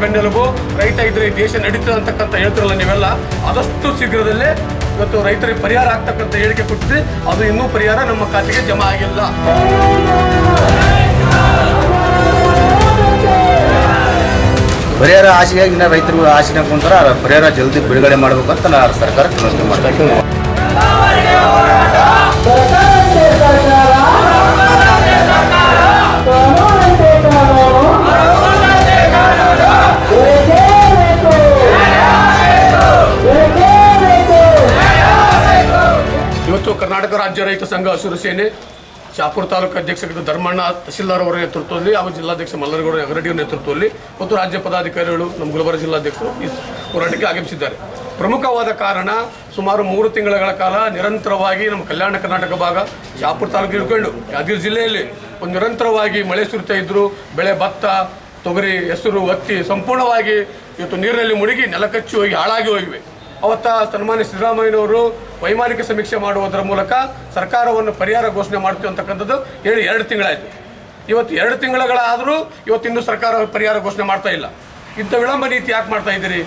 ಬೆನ್ನೆಲುಬು ರೈತ ಇದ್ರೆ ಈ ದೇಶ ನಡೀತದೆ ಅಂತಕ್ಕಂಥ ಹೇಳ್ತಿರಲ್ಲ ನೀವೆಲ್ಲ. ಆದಷ್ಟು ಶೀಘ್ರದಲ್ಲೇ ಇವತ್ತು ರೈತರಿಗೆ ಪರಿಹಾರ ಆಗ್ತಕ್ಕಂಥ ಹೇಳಿಕೆ ಕೊಟ್ಟಿದೆ ಅದು ಇನ್ನೂ ಪರಿಹಾರ ನಮ್ಮ ಖಾತೆಗೆ ಜಮಾ ಆಗಿಲ್ಲ. ಪರಿಹಾರ ಆಶೆಯಾಗಿ ಇನ್ನ ರೈತರು ಆಶೆ ಕುಂತಾರ ಪರಿಹಾರ ಜಲ್ದಿ ಬಿಡುಗಡೆ ಮಾಡಬೇಕಂತ ನಾನು ಸರ್ಕಾರ ಸರ್ಕಾರಕ್ಕೆ ವಿನಂತಿ ಕರ್ನಾಟಕ ರಾಜ್ಯ ರೈತ ಸಂಘ ಹಸಿರು ಸೇನೆ, ಶಾಪುರ ತಾಲೂಕು ಅಧ್ಯಕ್ಷರಾದ ಧರ್ಮಣ್ಣ ತಹಶೀಲ್ದಾರ್ ಅವರ ನೇತೃತ್ವದಲ್ಲಿ ಹಾಗೂ ಜಿಲ್ಲಾಧ್ಯಕ್ಷ ಮಲ್ಲರಗೌಡ ಹೆಗರಡಿಯವರ ನೇತೃತ್ವದಲ್ಲಿ ಮತ್ತು ರಾಜ್ಯ ಪದಾಧಿಕಾರಿಗಳು ನಮ್ಮ ಗುಲ್ಬರ್ಗ ಜಿಲ್ಲಾಧ್ಯಕ್ಷರು ಈ ಹೋರಾಟಕ್ಕೆ ಆಗಮಿಸಿದ್ದಾರೆ. ಪ್ರಮುಖವಾದ ಕಾರಣ ಸುಮಾರು ಮೂರು ತಿಂಗಳ ಕಾಲ ನಿರಂತರವಾಗಿ ನಮ್ಮ ಕಲ್ಯಾಣ ಕರ್ನಾಟಕ ಭಾಗ ಶಾಪುರ ತಾಲೂಕು ಇಟ್ಕೊಂಡು ಯಾದಗಿರಿ ಜಿಲ್ಲೆಯಲ್ಲಿ ಒಂದು ನಿರಂತರವಾಗಿ ಮಳೆ ಸುರಿತಾ ಇದ್ದರು ಬೆಳೆ ಭತ್ತ, ತೊಗರಿ, ಹೆಸರು, ಹತ್ತಿ ಸಂಪೂರ್ಣವಾಗಿ ಇವತ್ತು ನೀರಿನಲ್ಲಿ ಮುಳುಗಿ ನೆಲಕಚ್ಚಿ ಹೋಗಿ ಹಾಳಾಗಿ ಹೋಗಿವೆ. ಅವತ್ತ ಸನ್ಮಾನ್ಯ ಸಿದ್ದರಾಮಯ್ಯನವರು ವೈಮಾನಿಕ ಸಮೀಕ್ಷೆ ಮಾಡುವುದರ ಮೂಲಕ ಸರ್ಕಾರವನ್ನು ಪರಿಹಾರ ಘೋಷಣೆ ಮಾಡ್ತೀವಿ ಅಂತಕ್ಕಂಥದ್ದು ಹೇಳಿ ಎರಡು ತಿಂಗಳಾಯಿತು. ಇವತ್ತು ಎರಡು ತಿಂಗಳಾದರೂ ಇವತ್ತಿನ್ನೂ ಸರ್ಕಾರ ಪರಿಹಾರ ಘೋಷಣೆ ಮಾಡ್ತಾ ಇಲ್ಲ. ಇಂಥ ವಿಳಂಬ ನೀತಿ ಯಾಕೆ ಮಾಡ್ತಾ ಇದ್ದೀರಿ?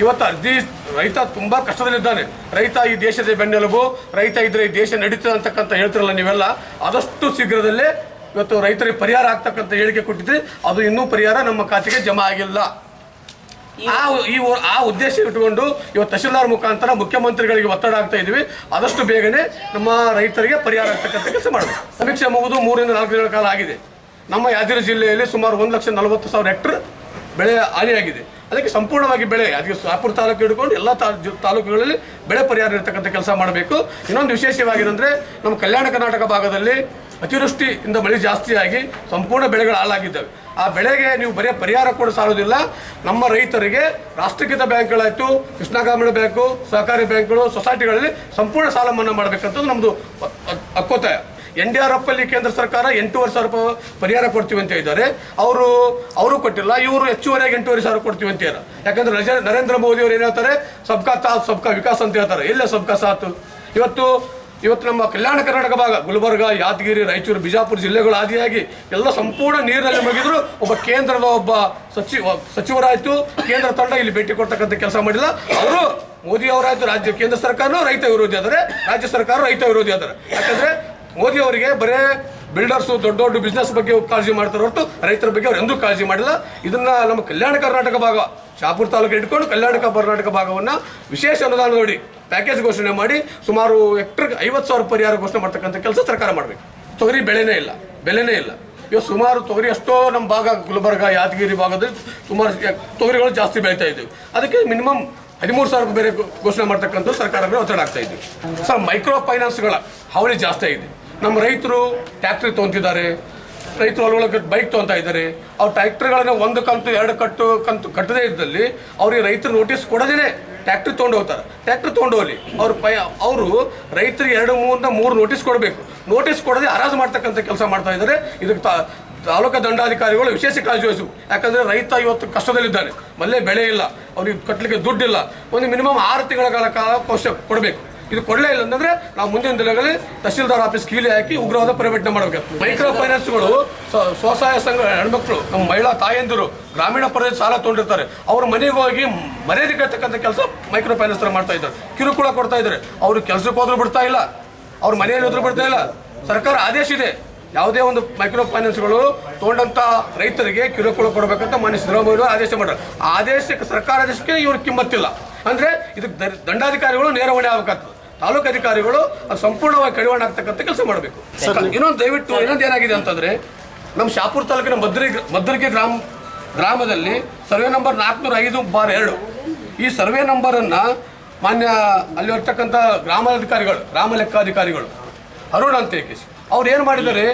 ಇವತ್ತು ಅರ್ಜಿ ರೈತ ತುಂಬ ಕಷ್ಟದಲ್ಲಿದ್ದಾನೆ. ರೈತ ಈ ದೇಶದ ಬೆನ್ನೆಲುಬು, ರೈತ ಇದ್ರೆ ಈ ದೇಶ ನಡೀತದೆ ಅಂತಕ್ಕಂಥ ಹೇಳ್ತಿರಲ್ಲ ನೀವೆಲ್ಲ. ಆದಷ್ಟು ಶೀಘ್ರದಲ್ಲೇ ಇವತ್ತು ರೈತರಿಗೆ ಪರಿಹಾರ ಆಗ್ತಕ್ಕಂಥ ಹೇಳಿಕೆ ಕೊಟ್ಟಿದ್ರೆ. ಅದು ಇನ್ನೂ ಪರಿಹಾರ ನಮ್ಮ ಖಾತೆಗೆ ಜಮಾ ಆಗಿಲ್ಲ. ಆ ಈ ಆ ಉದ್ದೇಶ ಇಟ್ಟುಕೊಂಡು ಇವತ್ತು ತಹಶೀಲ್ದಾರ್ ಮುಖಾಂತರ ಮುಖ್ಯಮಂತ್ರಿಗಳಿಗೆ ಒತ್ತಡ ಆಗ್ತಾ ಇದ್ವಿ. ಆದಷ್ಟು ಬೇಗನೆ ನಮ್ಮ ರೈತರಿಗೆ ಪರಿಹಾರ ಆಗ್ತಕ್ಕಂಥ ಕೆಲಸ ಮಾಡಬೇಕು. ಸಮೀಕ್ಷೆ ಮುಗಿದು ಮೂರಿಂದ ನಾಲ್ಕು ದಿನಗಳ ಕಾಲ ಆಗಿದೆ. ನಮ್ಮ ಯಾದಗಿರಿ ಜಿಲ್ಲೆಯಲ್ಲಿ ಸುಮಾರು ಒಂದು ಲಕ್ಷ ನಲವತ್ತು ಸಾವಿರ ಹೆಕ್ಟರ್ ಬೆಳೆ ಹಾನಿಯಾಗಿದೆ. ಅದಕ್ಕೆ ಸಂಪೂರ್ಣವಾಗಿ ಬೆಳೆ ಅದಕ್ಕೆ ಸಾಪುರ ತಾಲೂಕು ಹಿಡ್ಕೊಂಡು ಎಲ್ಲ ತಾಲೂಕುಗಳಲ್ಲಿ ಬೆಳೆ ಪರಿಹಾರ ಇರತಕ್ಕಂಥ ಕೆಲಸ ಮಾಡಬೇಕು. ಇನ್ನೊಂದು ವಿಶೇಷವಾಗಿರಂದ್ರೆ ನಮ್ಮ ಕಲ್ಯಾಣ ಕರ್ನಾಟಕ ಭಾಗದಲ್ಲಿ ಅತಿವೃಷ್ಟಿಯಿಂದ ಮಳೆ ಜಾಸ್ತಿಯಾಗಿ ಸಂಪೂರ್ಣ ಬೆಳೆಗಳು ಹಾಳಾಗಿದ್ದಾವೆ. ಆ ಬೆಳೆಗೆ ನೀವು ಬರೀ ಪರಿಹಾರ ಕೂಡ ಸಾಲೋದಿಲ್ಲ ನಮ್ಮ ರೈತರಿಗೆ ರಾಷ್ಟ್ರೀಕೃತ ಬ್ಯಾಂಕ್ಗಳಾಯಿತು ಕೃಷ್ಣ ಗ್ರಾಮೀಣ ಬ್ಯಾಂಕು, ಸಹಕಾರಿ ಬ್ಯಾಂಕ್ಗಳು, ಸೊಸೈಟಿಗಳಲ್ಲಿ ಸಂಪೂರ್ಣ ಸಾಲ ಮನ್ನಾ ಮಾಡಬೇಕಂತದ್ದು ನಮ್ಮದು ಅಕ್ಕೋತಾಯ ಎನ್ ಡಿ ಆರ್ ಎಫ್ ಕೇಂದ್ರ ಸರ್ಕಾರ ಎಂಟೂವರೆ ಸಾವಿರ ರೂಪಾಯಿ ಪರಿಹಾರ ಕೊಡ್ತೀವಿ ಅಂತ ಇದ್ದಾರೆ ಅವರು ಅವರು ಕೊಟ್ಟಿಲ್ಲ, ಇವರು ಹೆಚ್ಚುವರೆಗೆ ಎಂಟೂವರೆ ಸಾವಿರ ಕೊಡ್ತೀವಿ ಅಂತ ಹೇಳ ಯಾಕಂದ್ರೆ ನರೇಂದ್ರ ಮೋದಿ ಅವರು ಏನು ಹೇಳ್ತಾರೆ? ಸಬ್ಕಾ ಸಾತ್ ಸಬ್ಕಾ ವಿಕಾಸ್ ಅಂತ ಹೇಳ್ತಾರೆ. ಇಲ್ಲೇ ಸಬ್ಕಾ ಸಾತ್ ಇವತ್ತು ಇವತ್ತು ನಮ್ಮ ಕಲ್ಯಾಣ ಕರ್ನಾಟಕ ಭಾಗ, ಗುಲ್ಬರ್ಗ, ಯಾದಗಿರಿ, ರಾಯಚೂರು, ಬಿಜಾಪುರ ಜಿಲ್ಲೆಗಳು ಆದಿಯಾಗಿ ಎಲ್ಲ ಸಂಪೂರ್ಣ ನೀರಿನಲ್ಲಿ ಮುಗಿದ್ರು ಒಬ್ಬ ಕೇಂದ್ರದ ಒಬ್ಬ ಸಚಿವ ಸಚಿವರಾಯ್ತು, ಕೇಂದ್ರ ತಂಡ ಇಲ್ಲಿ ಭೇಟಿ ಕೊಡ್ತಕ್ಕಂಥ ಕೆಲಸ ಮಾಡಿಲ್ಲ. ಅವರು ಮೋದಿ ಅವರಾಯ್ತು ರಾಜ್ಯ, ಕೇಂದ್ರ ಸರ್ಕಾರನೂ ರೈತ ವಿರೋಧಿ ಆದರೆ, ರಾಜ್ಯ ಸರ್ಕಾರ ರೈತ ವಿರೋಧಿ ಆದರೆ. ಯಾಕಂದ್ರೆ ಮೋದಿ ಅವರಿಗೆ ಬರೇ ಬಿಲ್ಡರ್ಸು, ದೊಡ್ಡ ದೊಡ್ಡ ಬಿಸ್ನೆಸ್ ಬಗ್ಗೆ ಕಾಳಜಿ ಮಾಡ್ತಾರೆ ಹೊರತು ರೈತರ ಬಗ್ಗೆ ಅವ್ರು ಎಂದೂ ಕಾಳಜಿ ಮಾಡಿಲ್ಲ. ಇದನ್ನ ನಮ್ಮ ಕಲ್ಯಾಣ ಕರ್ನಾಟಕ ಭಾಗ, ಶಾಪುರ ತಾಲೂಕು ಇಟ್ಕೊಂಡು ಕಲ್ಯಾಣ ಕರ್ನಾಟಕ ಭಾಗವನ್ನ ವಿಶೇಷ ಅನುದಾನ ನೋಡಿ ಪ್ಯಾಕೇಜ್ ಘೋಷಣೆ ಮಾಡಿ ಸುಮಾರು ಹೆಕ್ಟರ್ಗೆ ಐವತ್ತು ಸಾವಿರ ಪರಿಹಾರ ಘೋಷಣೆ ಮಾಡ್ತಕ್ಕಂಥ ಕೆಲಸ ಸರ್ಕಾರ ಮಾಡಬೇಕು. ತೊಗರಿ ಬೆಳೆನೇ ಇಲ್ಲ ಬೆಲೆನೇ ಇಲ್ಲ. ಇವತ್ತು ಸುಮಾರು ತೊಗರಿ ಅಷ್ಟೋ ನಮ್ಮ ಭಾಗ, ಗುಲ್ಬರ್ಗ, ಯಾದಗಿರಿ ಭಾಗದಲ್ಲಿ ಸುಮಾರು ತೊಗರಿಗಳು ಜಾಸ್ತಿ ಬೆಳೀತಾ ಇದ್ದೀವಿ. ಅದಕ್ಕೆ ಮಿನಿಮಮ್ ಹದಿಮೂರು ಸಾವಿರ ಬೇರೆ ಘೋಷಣೆ ಮಾಡ್ತಕ್ಕಂಥ ಸರ್ಕಾರ ಮೇಲೆ ಒತ್ತಡ ಆಗ್ತಾ ಇದ್ದೀವಿ. ಸರ್ ಮೈಕ್ರೋ ಫೈನಾನ್ಸ್ಗಳ ಹಾವಳಿ ಜಾಸ್ತಿ ಇದೆ ನಮ್ಮ ರೈತರು ಟ್ಯಾಕ್ಟ್ರಿ ತೊಗೊಂತಿದ್ದಾರೆ. ರೈತರು ಅಲ್ಲೊಳಗೆ ಬೈಕ್ ತೊಗೊತಾ ಇದ್ದಾರೆ. ಅವ್ರು ಟ್ಯಾಕ್ಟ್ರಿಗಳನ್ನ ಒಂದು ಕಂತು, ಎರಡು ಕಟ್ಟು ಕಂತು ಕಟ್ಟದೇ ಇದ್ದಲ್ಲಿ ಅವರಿಗೆ ರೈತರು ನೋಟಿಸ್ ಕೊಡದೇನೆ ಟ್ರ್ಯಾಕ್ಟ್ರಿ ತೊಗೊಂಡು ಹೋಗ್ತಾರೆ. ಟ್ಯಾಕ್ಟ್ರಿ ತೊಗೊಂಡು ಹೋಗಲಿ. ಅವ್ರ ಪೈ, ಅವರು ರೈತರಿಗೆ ಎರಡು, ಮೂರಿಂದ ಮೂರು ನೋಟಿಸ್ ಕೊಡಬೇಕು. ನೋಟಿಸ್ ಕೊಡದೆ ಹರಾಜು ಮಾಡ್ತಕ್ಕಂಥ ಕೆಲಸ ಮಾಡ್ತಾ ಇದ್ದಾರೆ. ಇದಕ್ಕೆ ತಾ, ತಾಲೂಕು ದಂಡಾಧಿಕಾರಿಗಳು ವಿಶೇಷ ಕಾಳಜಿ ವಹಿಸಬೇಕು. ಯಾಕಂದರೆ ರೈತ ಇವತ್ತು ಕಷ್ಟದಲ್ಲಿದ್ದಾನೆ. ಮಲ್ಲೇ ಬೆಳೆ ಇಲ್ಲ. ಅವ್ರಿಗೆ ಕಟ್ಟಲಿಕ್ಕೆ ದುಡ್ಡಿಲ್ಲ. ಒಂದು ಮಿನಿಮಮ್ ಆರು ತಿಂಗಳ ಕಾಲ ಕಾಲ ಕೊಡಬೇಕು. ಇದು ಕೊಡಲೇ ಇಲ್ಲ ಅಂತಂದ್ರೆ ನಾವು ಮುಂದಿನ ದಿನಗಳಲ್ಲಿ ತಹಸೀಲ್ದಾರ್ ಆಫೀಸ್ ಕೀಲಿ ಹಾಕಿ ಉಗ್ರವಾದ ಪರಿವರ್ತನೆ ಮಾಡಬೇಕು. ಮೈಕ್ರೋ ಫೈನಾನ್ಸ್ಗಳು ಸ್ವ- ಸ್ವಸಹಾಯ ಸಂಘ, ಹೆಣ್ಮಕ್ಳು, ನಮ್ಮ ಮಹಿಳಾ ತಾಯಂದಿರು, ಗ್ರಾಮೀಣ ಪ್ರದೇಶ ಸಾಲ ತೊಗೊಂಡಿರ್ತಾರೆ. ಅವ್ರ ಮನೆಗೆ ಹೋಗಿ ಮರ್ಯಾದೆ ಕೆಲಸ ಮೈಕ್ರೋ ಫೈನಾನ್ಸ್ ಮಾಡ್ತಾ ಇದ್ದಾರೆ. ಕಿರುಕುಳ ಕೊಡ್ತಾ ಇದ್ದಾರೆ. ಅವ್ರು ಕೆಲಸಕ್ಕೆ ಹೋದ್ರು ಬಿಡ್ತಾ ಇಲ್ಲ. ಅವ್ರ ಮನೆಯಲ್ಲಿ ಹೋದ್ರು ಬಿಡ್ತಾ ಇಲ್ಲ. ಸರ್ಕಾರ ಆದೇಶ ಇದೆ. ಯಾವುದೇ ಒಂದು ಮೈಕ್ರೋ ಫೈನಾನ್ಸ್ಗಳು ತೊಗೊಂಡಂತ ರೈತರಿಗೆ ಕಿರುಕುಳ ಕೊಡಬೇಕಂತ ಮನೆ ಸಿದ್ದರಾಮಯ್ಯ ಆದೇಶ ಮಾಡ್ರು. ಆದೇಶಕ್ಕೆ, ಸರ್ಕಾರ ಆದೇಶಕ್ಕೆ ಇವ್ರಿಗೆ ಕಿಮ್ಮತ್ತಿಲ್ಲ. ಅಂದ್ರೆ ಇದಕ್ಕೆ ದಂಡಾಧಿಕಾರಿಗಳು ನೇರವಣೆ ಆಗ್ಬೇಕಾಗ್ತದೆ. ತಾಲೂಕು ಅಧಿಕಾರಿಗಳು ಅದು ಸಂಪೂರ್ಣವಾಗಿ ಕಡಿವಾಣ ಆಗ್ತಕ್ಕಂಥ ಕೆಲಸ ಮಾಡಬೇಕು. ಇನ್ನೊಂದು ದಯವಿಟ್ಟು ಇನ್ನೊಂದು ಏನಾಗಿದೆ ಅಂತಂದ್ರೆ ನಮ್ಮ ಶಾಪುರ ತಾಲೂಕಿನ ಮದ್ರಿ ಮದ್ರಿಗೆ ಗ್ರಾಮ ಗ್ರಾಮದಲ್ಲಿ ಸರ್ವೆ ನಂಬರ್ ನಾಲ್ಕುನೂರ ಐದು ಬಾರ್ ಎರಡು. ಈ ಸರ್ವೆ ನಂಬರನ್ನು ಮಾನ್ಯ ಅಲ್ಲಿ ಇರ್ತಕ್ಕಂಥ ಗ್ರಾಮಾಧಿಕಾರಿಗಳು ಗ್ರಾಮ ಲೆಕ್ಕಾಧಿಕಾರಿಗಳು ಅರುಣ್ ಅಂತ ಏಕೇಶ್ ಅವ್ರು ಏನು ಮಾಡಿದ್ದಾರೆ?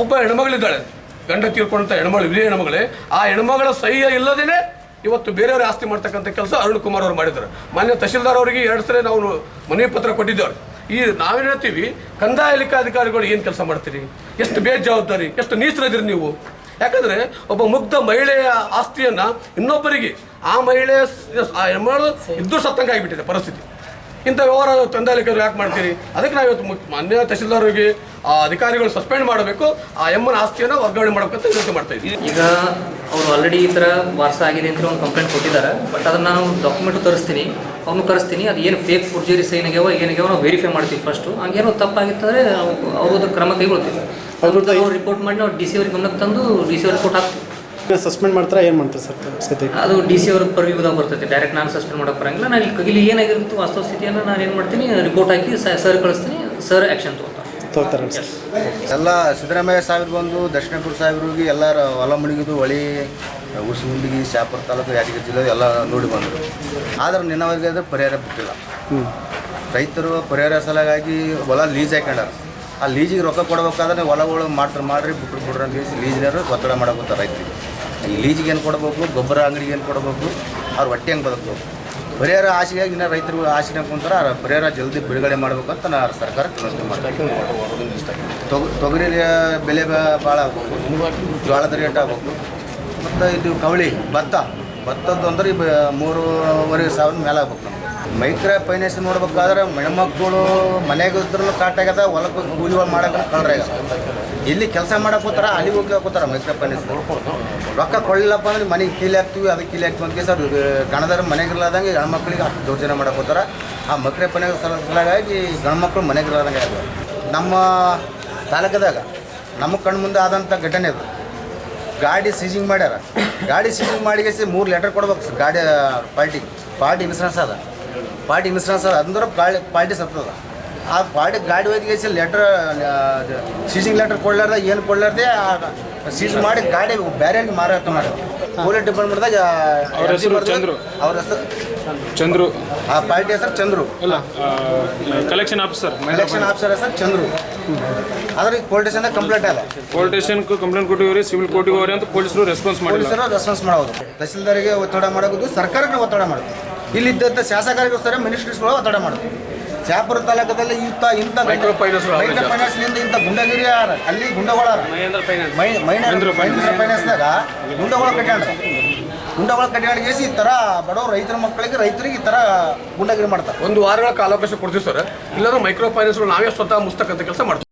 ಒಬ್ಬ ಹೆಣ್ಮಗಳಿದ್ದಾಳೆ ಗಂಡ ತೀರ್ಕೊಂಡಂಥ ಹೆಣ್ಮಗಳು ಹಿರಿಯ ಹೆಣ್ಮಗಳೇ ಆ ಹೆಣ್ಮಗಳ ಸಹ್ಯ ಇಲ್ಲದೇನೆ ಇವತ್ತು ಬೇರೆಯವ್ರ ಆಸ್ತಿ ಮಾಡ್ತಕ್ಕಂಥ ಕೆಲಸ ಅರುಣ್ ಕುಮಾರ್ ಅವರು ಮಾಡಿದ್ದಾರೆ. ಮಾನ್ಯ ತಹಶೀಲ್ದಾರ್ ಅವರಿಗೆ ಎರಡು ಸರಿ ನಾವು ಮನವಿ ಪತ್ರ ಕೊಟ್ಟಿದ್ದೇವೆ. ಈ ನಾವೇನು ಹೇಳ್ತೀವಿ? ಕಂದಾಯ ಅಧಿಕಾರಿಗಳು ಏನು ಕೆಲಸ ಮಾಡ್ತೀರಿ? ಎಷ್ಟು ಬೇಜವಾಬ್ದಾರಿ, ಎಷ್ಟು ನೀಚರದಿರಿ ನೀವು? ಯಾಕಂದರೆ ಒಬ್ಬ ಮುಗ್ಧ ಮಹಿಳೆಯ ಆಸ್ತಿಯನ್ನು ಇನ್ನೊಬ್ಬರಿಗೆ ಆ ಮಹಿಳೆ ಇದ್ದು ಸತ್ತಂಗೆ ಆಗಿಬಿಟ್ಟಿದೆ ಪರಿಸ್ಥಿತಿ. ಇಂಥ ವ್ಯವಹಾರ ತಂದಾಲಿಕರು ಯಾಕೆ ಮಾಡ್ತೀರಿ? ಅದಕ್ಕೆ ನಾವು ಇವತ್ತು ಮಾನ್ಯ ತಹಶೀಲ್ದಾರ್ಗೆ ಆ ಅಧಿಕಾರಿಗಳು ಸಸ್ಪೆಂಡ್ ಮಾಡಬೇಕು. ಆ ಎಮ್ಮನ ಆಸ್ತಿಯನ್ನು ವರ್ಗಾವಣೆ ಮಾಡಬೇಕಂತ ವಿನಂತಿ ಮಾಡ್ತಾ ಇದ್ದೀವಿ. ಈಗ ಅವರು ಆಲ್ರೆಡಿ ಈ ಥರ ವಾರಸ ಆಗಿದೆ ಅಂತ ಒಂದು ಕಂಪ್ಲೇಂಟ್ ಕೊಟ್ಟಿದ್ದಾರೆ. ಬಟ್ ಅದನ್ನು ನಾನು ಡಾಕ್ಯುಮೆಂಟ್ ತರಿಸ್ತೀನಿ. ಅವನು ಕರೆಸ್ತೀನಿ. ಅದು ಏನು ಫೇಕ್ ಫುರ್ಜರಿ ಸೈನ್ ಆಗ್ಯಾವ ಏನಾಗ್ಯಾವ ನಾವು ವೆರಿಫೈ ಮಾಡ್ತೀವಿ ಫಸ್ಟು ಹಂಗೇನೋ ತಪ್ಪಾಗಿತ್ತಂದ್ರೆ ಅವ್ರದ್ದು ಕ್ರಮ ಕೈಗೊಳ್ತೀವಿ. ಅದ್ರದ್ದು ಅವ್ರು ರಿಪೋರ್ಟ್ ಮಾಡಿ ನಾವು ಡಿ ಸಿ ಅವ್ರಿಗೆ ಗಮನಕ್ಕೆ ತಂದು ಡಿ ಸಿ ಅವ್ರಿಗೆ ರಿಪೋರ್ಟ್ ಹಾಕ್ತೀವಿ. ಸಸ್ಪೆಂಡ್ ಮಾಡ್ತಾರೆ ಏನು ಮಾಡ್ತಾರೆ ಸರ್? ಅದು ಡಿ ಸಿ ಅವ್ರ ಪರ್ವ್ಯೂದಾಗ ಬರ್ತೈತೆ. ಡೈರೆಕ್ಟ್ ನಾನು ಸಸ್ಪೆಂಡ್ ಮಾಡೋಕೆ ಬರಂಗಿಲ್ಲ. ನಾನು ಇಲ್ಲಿ ಇಲ್ಲಿ ಏನಾಗಿರುತ್ತೋ ವಾಸ್ತವ ಸ್ಥಿತಿಯನ್ನು ನಾನು ಏನು ಮಾಡ್ತೀನಿ ರಿಪೋರ್ಟ್ ಹಾಕಿ ಸರ್ ಕಳಿಸ್ತೀನಿ. ಸರ್ ಆ್ಯಕ್ಷನ್ ತೊಗೊತಾರೆ ತಗೋತಾರೆ ಸರ್ ಎಲ್ಲ ಸಿದ್ದರಾಮಯ್ಯ ಸಾಹೇಬ್ರು ಬಂದು ದಕ್ಷಿಣಪುರ ಸಾಹೇಬ್ರಿಗೆ ಎಲ್ಲರ ಹೊಲ ಮುಳುಗಿದು ಹೊಳಿ ಉರ್ಸಗುಂಡಿಗೆ ಶಾಪುರ ತಾಲೂಕು ಯಾದಗಿರಿ ಜಿಲ್ಲೆ ಎಲ್ಲ ನೋಡಿ ಬಂದರು. ಆದ್ರೆ ನಿನ್ನವರೆಗೆ ಅದು ಪರಿಹಾರ ಬಿಟ್ಟಿಲ್ಲ. ಹ್ಞೂ ರೈತರು ಪರಿಹಾರ ಸಲುವಾಗಿ ಹೊಲ ಲೀಸ್ ಹಾಕೊಂಡಾರ. ಆ ಲೀಜಿಗೆ ರೊಕ್ಕ ಕೊಡ್ಬೇಕಾದ್ರೆ ಹೊಲಗಳು ಮಾಡ್ತಾರೆ ಮಾಡ್ರಿ ಬಿಟ್ರು ಬಿಡ್ರಿ ಅಂತ ಹೇಳಿ ಲೀಸ್ನವರು ಒತ್ತಡ ಮಾಡಬೇಕು ರೈತರಿಗೆ. ಈ ಲೀಸಿಗೆ ಏನು ಕೊಡಬೇಕು ಗೊಬ್ಬರ ಅಂಗಡಿಗೆ ಏನು ಕೊಡಬೇಕು ಅವ್ರ ಹೊಟ್ಟೆ ಹೆಂಗೆ ಬದುಕಬೇಕು. ಪರಿಹಾರ ಆಶೆಯಾಗಿ ಇನ್ನ ರೈತರು ಆಶೆ ಕುಂತಾರ ಪರಿಹಾರ ಜಲ್ದಿ ಬಿಡುಗಡೆ ಮಾಡ್ಬೇಕಂತ ನಾ ಸರ್ಕಾರ ತೊಗ- ತೊಗರಿ ಬೆಲೆ ಭಾಳ ಆಗ್ಬೇಕು ಜೋಳದ ರೇಟ್ ಆಗ್ಬೇಕು. ಮತ್ತು ಇದು ಕವಳಿ, ಭತ್ತ. ಭತ್ತದ್ದು ಅಂದ್ರೆ ಮೂರುವರೆ ಸಾವಿರ ಮೇಲೆ ಆಗ್ಬೇಕು ಮೈಕ್ರೋ ಫೈನಾನ್ಸ್ ನೋಡ್ಬೇಕಾದ್ರೆ ಹೆಣ್ಮಕ್ಳು ಮನೆಗೆ ಇದ್ರೂ ಕಾಟಾಗದ ಹೊಲಕ್ಕೆ ಕೂಲಿ ಮಾಡಕ್ಕೆ ಕಳ್ರಾಗ ಇಲ್ಲಿ ಕೆಲಸ ಮಾಡಕ್ಕೆ ಹೋಗ್ತಾರ ಅಲ್ಲಿ ಹೋಗಿ ಹಾಕೋತಾರ ಮೈಕ್ರೋ ಫೈನಾನ್ಸ್. ರೊಕ್ಕ ಕೊಡಲಿಲ್ಲಪ್ಪ ಅಂದ್ರೆ ಮನೆಗೆ ಕೀಲಿ ಹಾಕ್ತೀವಿ, ಅದಕ್ಕೆ ಕೀಲಿ ಹಾಕ್ತೀವಿ ಅಂತ ಸರ್ ಗಣದರ ಮನೆಗೆ ಇರ್ಲಾದಂಗೆ ಹೆಣ್ಮಕ್ಳಿಗೆ ದೌರ್ಜನ್ಯ ಮಾಡಕ್ಕೆ ಆ ಮೈಕ್ರೋ ಫೈನಾನ್ಸ್ ಗಂಡ್ಮಕ್ಳು ಮನೆಗೆ ಇರ್ಲಾದಂಗೆ ಆಗ್ಯಾವ ನಮ್ಮ ತಾಲೂಕದಾಗ ನಮ್ಮ ಕಣ್ಣು ಮುಂದೆ ಆದಂಥ ಘಟನೆ ಅದು ಗಾಡಿ ಸೀಜಿಂಗ್ ಮಾಡ್ಯಾರ. ಗಾಡಿ ಸೀಜಿಂಗ್ ಮಾಡಿ ಮೂರು ಲೆಟರ್ ಕೊಡ್ಬೇಕು ಸರ್, ಗಾಡಿ, ಪಾರ್ಟಿ ಪಾರ್ಟಿ ಇನ್ಸೂರೆನ್ಸ್ ಅದ. ಪಾರ್ಟಿ ಇನ್ಸೂರೆನ್ಸ್ ಅದ ಅಂದ್ರೆ ಗಾಡಿ ಪಾರ್ಟಿ ಸತ್ತದ. ಆ ಪಾರ್ಟಿ ಗಾಡಿ ಒಯ್ದಿಗೆ ಲೆಟ್ರ್ ಸೀಸಿಂಗ್ ಲೆಟರ್ ಕೊಡ್ಲಾರ್ದ ಏನು ಕೊಡ್ಲಾರ್ದೆ ಸೀಸ್ ಮಾಡಿ ಗಾಡಿ ಬೇರೆ ಮಾರಾಟ ಮಾಡಿ ಪೊಲೀಸ್ ಡಿಪಾರ್ಟ್ಮೆಂಟ್ದಾಗ ಅವ್ರ ಹೆಸರು ಚಂದ್ರು. ಅವ್ರ ಹೆಸರು ಚಂದ್ರು. ಆ ಪಾರ್ಟಿ ಹೆಸರು ಚಂದ್ರು. ಇಲ್ಲ ಕಲೆಕ್ಷನ್ ಆಫೀಸರ್ ಕಲೆಕ್ಷನ್ ಆಫೀಸರ್ ಹೆಸರು ಚಂದ್ರು. ಆದ್ರೆ ಈಗ ಪೊಲೀಸ್ ಸ್ಟೇಷನ್ ಕಂಪ್ಲೇಂಟ್ ಅದ ಪೊಲೀಸ್ ಸ್ಟೇಷನ್ ಕಂಪ್ಲೇಂಟ್ ಕೊಟ್ಟಿವ್ರಿ ಸಿವಿಲ್ ಕೋರ್ಟಿಗೆ ಹೋಗ್ರಿ ಅಂತ ಪೊಲೀಸರು ರೆಸ್ಪಾನ್ಸ್ ಮಾಡಿ ಪೊಲೀಸರು ರೆಸ್ಪಾನ್ಸ್ ಮಾಡೋದು. ತಹಸೀಲ್ದಾರಿಗೆ ಒತ್ತಡ ಮಾಡೋದು ಸರ್ಕಾರಕ್ಕೆ ಒತ್ತಡ ಮಾಡೋದು. ಇಲ್ಲಿದ್ದಂಥ ಶಾಸಕರಿಗೋಸ್ಕರ ಮಿನಿಸ್ಟ್ರಿಸ್ಗಳು ಒತ್ತಡ ಮಾಡ್ತೀವಿ ಶಾಪುರ ತಾಲೂಕದಲ್ಲಿ ಇಂಥ ಇಂಥ ಮೈಕ್ರೋ ಫೈನಾನ್ಸ್ಗಳು ಮೈಕ್ರೋ ಫೈನಾನ್ಸ್ನಿಂದ ಇಂಥ ಗುಂಡಗಿರಿ ಯಾರ? ಅಲ್ಲಿ ಗುಂಡಗಳ ಮೈ ಮೈನರ್ ಫೈನಾನ್ಸ್ನಾಗ ಗುಂಡಗಳ ಕಟ್ಟಾಣ ಗುಂಡಗಳ ಕಟ್ಟಾಣಿಗೆ ಈ ಥರ ಬಡವರು ರೈತರ ಮಕ್ಕಳಿಗೆ ರೈತರಿಗೆ ಈ ಥರ ಗುಂಡಗಿರಿ ಮಾಡ್ತಾರೆ. ಒಂದು ವಾರಗಳ ಕಾಲಾವಕಾಶ ಕೊಡ್ತೀವಿ ಸರ್. ಇಲ್ಲಾಂದ್ರೆ ಮೈಕ್ರೋ ಫೈನಾನ್ಸ್ಗಳು ನಾವೇ ಸ್ವತಃ ಮುಸ್ತಕ್ಕಂಥ ಕೆಲಸ ಮಾಡ್ತೀವಿ.